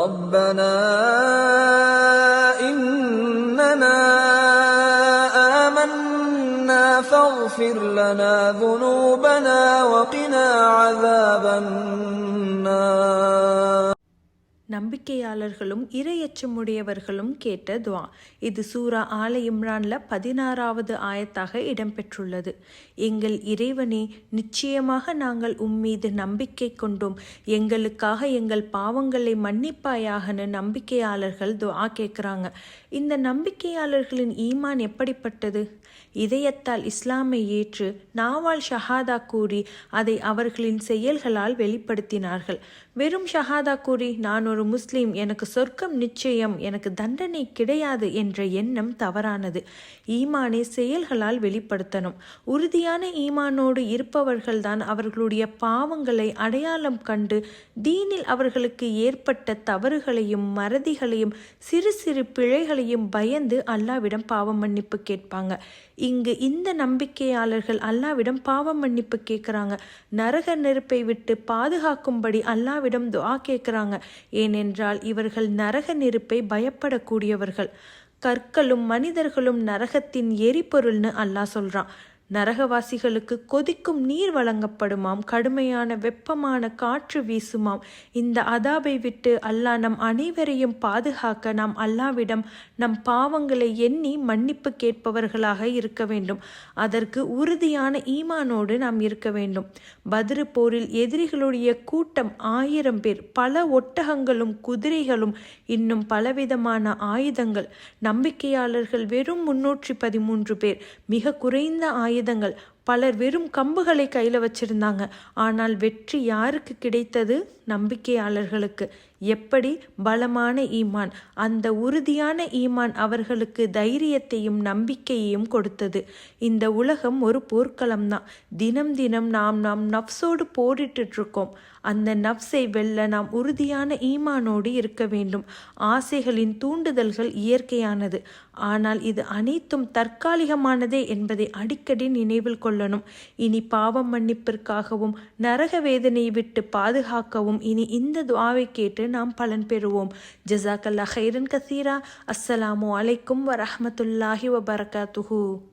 ربنا إننا آمنا فاغفر لنا ذنوبنا وقنا عذاب النار. நம்பிக்கையாளர்களும் இரையச்சமுடையவர்களும் கேட்ட துவா. இது சூரா ஆல இம்ரான்ல பதினாறாவது ஆயத்தாக இடம்பெற்றுள்ளது. எங்கள் இறைவனே நிச்சயமாக நாங்கள் உம்மீது நம்பிக்கை கொண்டோம். எங்களுக்காக எங்கள் பாவங்களை மன்னிப்பாயாகன்னு நம்பிக்கையாளர்கள் துவா கேட்குறாங்க. இந்த நம்பிக்கையாளர்களின் ஈமான் எப்படிப்பட்டது? இதயத்தால் இஸ்லாமை ஏற்று நாவால் ஷஹாதா கூறி அதை அவர்களின் செயல்களால் வெளிப்படுத்தினார்கள். வெறும் ஷஹாதா கூறி நான் ஒரு முஸ்லீம் எனக்கு சொர்க்கம் நிச்சயம் எனக்கு தண்டனை கிடையாது என்ற எண்ணம் தவறானது. ஈமானை செயல்களால் வெளிப்படுத்தணும். உறுதியான ஈமானோடு இருப்பவர்கள்தான் அவர்களுடைய பாவங்களை அடையாளம் கண்டு தீனில் அவர்களுக்கு ஏற்பட்ட தவறுகளையும் மறதிகளையும் சிறு சிறு பிழைகளையும் பயந்து அல்லாவிடம் பாவ மன்னிப்பு கேட்பாங்க. இங்கு இந்த நம்பிக்கையாளர்கள் அல்லாவிடம் பாவ மன்னிப்பு கேட்குறாங்க. நரக நெருப்பை விட்டு பாதுகாக்கும்படி அல்லாவிடம் துவா கேட்குறாங்க. ஏனென்றால் இவர்கள் நரக நெருப்பை பயப்படக்கூடியவர்கள். கற்களும் மனிதர்களும் நரகத்தின் எரிபொருள்னு அல்லாஹ் சொல்றான். நரகவாசிகளுக்கு கொதிக்கும் நீர் வழங்கப்படுமாம். கடுமையான வெப்பமான காற்று வீசுமாம். இந்த அதாபை விட்டு அல்லாஹ் நம் அனைவரையும் பாதுகாக்க நாம் அல்லாவிடம் நம் பாவங்களை எண்ணி மன்னிப்பு கேட்பவர்களாக இருக்க வேண்டும். அதற்கு உறுதியான ஈமானோடு நாம் இருக்க வேண்டும். பதிரு போரில் எதிரிகளுடைய கூட்டம் ஆயிரம் பேர் பல ஒட்டகங்களும் குதிரைகளும் இன்னும் பலவிதமான ஆயுதங்கள். நம்பிக்கையாளர்கள் வெறும் முன்னூற்றி பதிமூன்று பேர் மிக குறைந்த ஆயுத ஆயுதங்கள் பலர் வெறும் கம்புகளை கையில் வச்சிருந்தாங்க. ஆனால் வெற்றி யாருக்கு கிடைத்தது? நம்பிக்கையாளர்களுக்கு. எப்படி? பலமான ஈமான். அந்த உறுதியான ஈமான் அவர்களுக்கு தைரியத்தையும் நம்பிக்கையையும் கொடுத்தது. இந்த உலகம் ஒரு போர்க்களம் தான். தினம் தினம் நாம் நாம் நப்சோடு போரிட்டு இருக்கோம் அந்த நப்சை வெல்ல நாம் உறுதியான ஈமானோடு இருக்க வேண்டும். ஆசைகளின் தூண்டுதல்கள் இயற்கையானது. ஆனால் இது அனைத்தும் தற்காலிகமானதே என்பதை அடிக்கடி நினைவில் கொள்ளணும். இனி பாவம் மன்னிப்பிற்காகவும் நரக வேதனையை விட்டு பாதுகாக்கவும் இனி இந்த துவாவை கேட்டு நாம் பலன் பெறுவோம். ஜசாக்கல்லா ஹைரன் கசீரா. அஸ்ஸலாமு அலைக்கும் வரஹமத்துல்லாஹி வபரகாத்துஹூ.